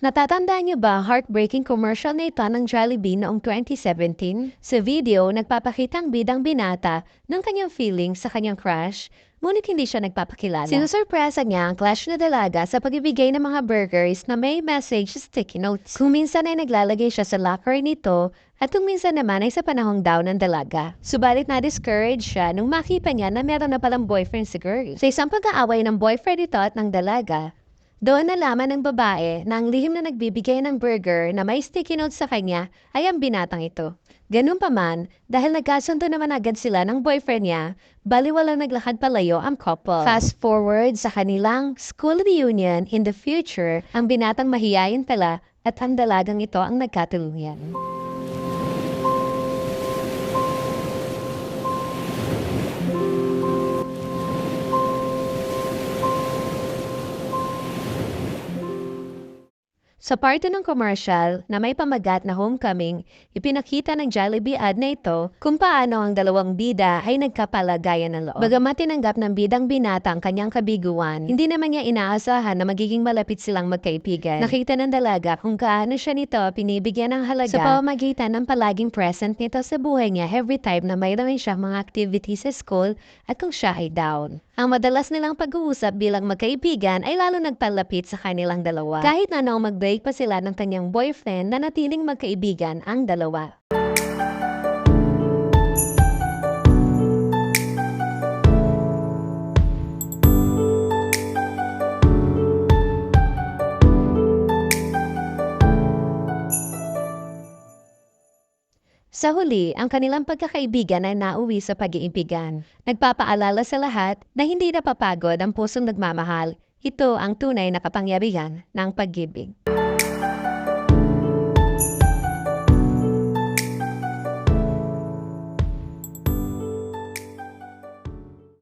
Natatandaan niyo ba heartbreaking commercial na ito ng Jollibee noong 2017? Sa video, nagpapakita ang bidang binata ng kanyang feelings sa kanyang crush, ngunit hindi siya nagpapakilala. Sinusurpresa niya ang clash na dalaga sa pagibigay ng mga burgers na may message sa sticky notes. Kung minsan ay naglalagay siya sa locker nito, at kung minsan naman ay sa panahong down ng dalaga. Subalit na-discourage siya nung makita niya na meron na palang boyfriend si girl. Sa isang pag-aaway ng boyfriend ito at ng dalaga, doon nalaman ng babae na ang lihim na nagbibigay ng burger na may sticky notes sa kanya ay ang binatang ito. Ganun pa man, dahil nagkasundo naman agad sila ng boyfriend niya, baliwalang naglakad palayo ang couple. Fast forward sa kanilang school reunion in the future, ang binatang mahiyayin pala at ang dalagang ito ang nagkatuluyan. Sa parte ng commercial na may pamagat na homecoming, ipinakita ng Jollibee ad na ito kung paano ang dalawang bida ay nagkapalagayan ng loob. Bagamat tinanggap ng bidang binata ang kanyang kabiguan, hindi naman niya inaasahan na magiging malapit silang magkaibigan. Nakita ng dalaga kung gaano siya nito pinibigyan ng halaga sa pamamagitan ng palaging present nito sa buhay niya every time na mayroon siya mga activities sa school at kung siya ay down. Ang madalas nilang pag-uusap bilang magkaibigan ay lalo nagpalapit sa kanilang dalawa. Kahit na noong mag-break pa sila ng kanyang boyfriend na natiling magkaibigan ang dalawa. Sa huli, ang kanilang pagkakaibigan ay nauwi sa pag-iibigan. Nagpapaalala sa lahat na hindi napapagod ang pusong nagmamahal. Ito ang tunay na kapangyarihan ng pag-ibig.